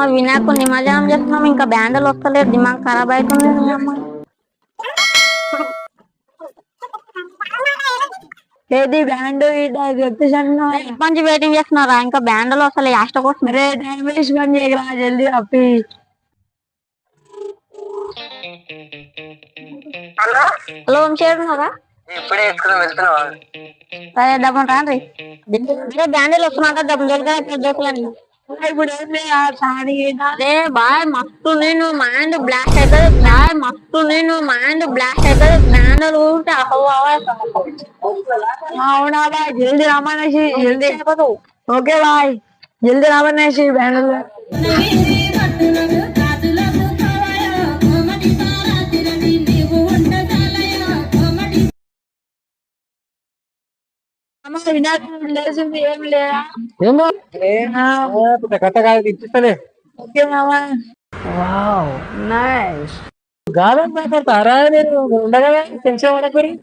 మా వినాయకుడు నిమజ్జనం చేస్తున్నాం ఇంకా బ్యాండలు వస్తలేదు దిమాగ్ ఖరాబ్ అవుతుంది అమ్మ. ఏది బ్యాండ్ చెప్పేసి నుంచి వెయిటింగ్ చేస్తున్నారా ఇంకా బ్యాండలు వస్తలే లాస్ట్ కోసం. రే టైం పని చేయరా జల్దీ అప్పి హలో? ఏం చేస్తున్నారా ఇప్పుడే ఎత్తుకుని వెళ్తున్నావా సరే డబ్బులు రాండి. బ్యాండలు వస్తున్నా డబ్బులు ఇప్పుడు బాయ్ మస్తు నేను మైండ్ బ్లాస్ట్ అవుతుంది బాయ్ మస్తు నేను మైండ్ బ్లాస్ట్ అవుతుంది బ్యాండలు ఉంటే అవునా బాయ్? జల్దీ రామనేసి జల్దీ. Okay bye. జల్దీ రామనేసి బ్యాండ్ ఓకే మామా వావ్ నైస్ గాలం మాట్లాడతారా నేను ఉండగా పోయిండు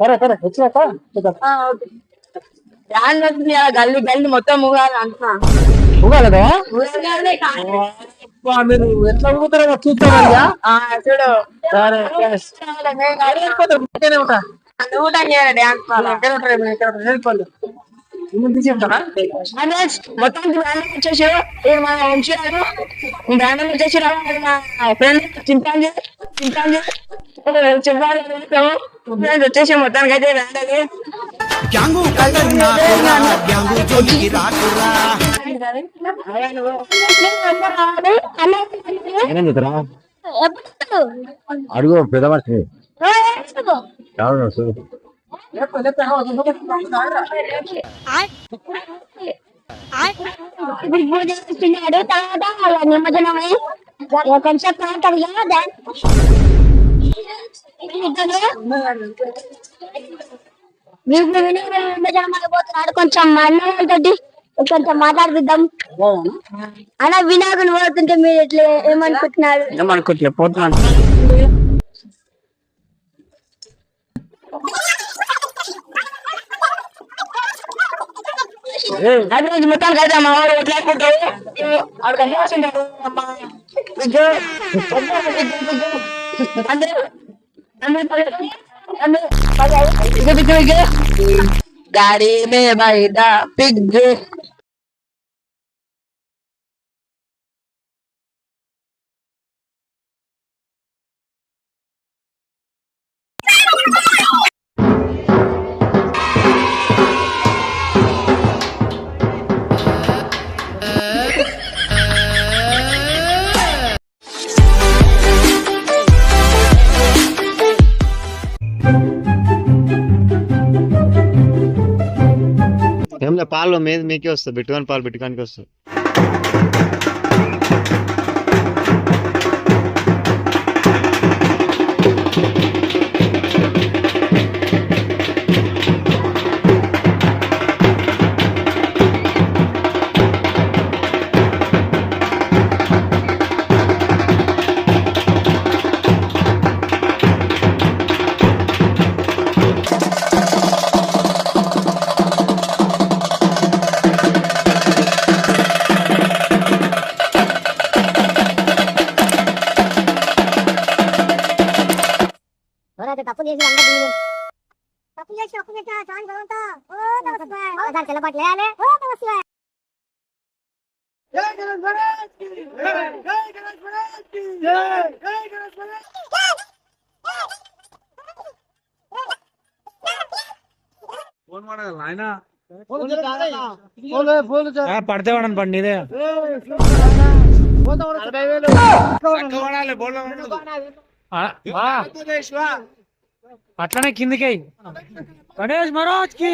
సరే సరే వచ్చినాక ఆ గల్లి గల్లి మొత్తం ముగాలి అంటున్నా ఊగాలదా మీరు ఎట్లా ఊగుతారో చూడు ఉంటారా? మొత్తం బ్రాండ్ వచ్చేసి బ్రాండ్ మా ఫ్రెండ్ చింతాంజీ చింతాంజీ చెప్పాలి ఫ్రెండ్ వచ్చేసి మొత్తానికి అయితే బ్రాండ్ అది అడుగు పెద్ద మనిషి. ఎవరు తర్వాత వాళ్ళ నిమజ్జనమై కొంచెం కాంటారు నిమజ్జనం అయిపోతున్నాడు కొంచెం కొంచెం మాట్లాడుదాం. అలా వినాయకుని పోతుంటే మీరు ఎట్లా ఏమనుకుంటున్నారు? ఏమనుకుంటున్నా పోతున్నాను రోజు మొత్తం కదా మా వాడు ఎట్లాడుకుంటాడు ఆవిడ కనిపిస్తుంటాడు మే బయట పిగ్గు. పాలు మీద మీకే వస్తుంది బిట్టుకొని పాలు బిట్టుకానికి వస్తుంది. ఎవరైతే తప్పు చేసి అందరూ తప్పు చేసి ఒక్క పెట్టా చాలు భగవంతా ఓ నమస్కారం దాని తెల్లబాటు లేయాలి ఓ నమస్కారం పడితే వాడని పండి ఇదే అట్లనే కిందికి గణేష్ మహారాజ్కి.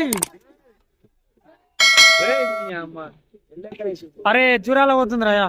అరే చూరాల పోతుంది రాయా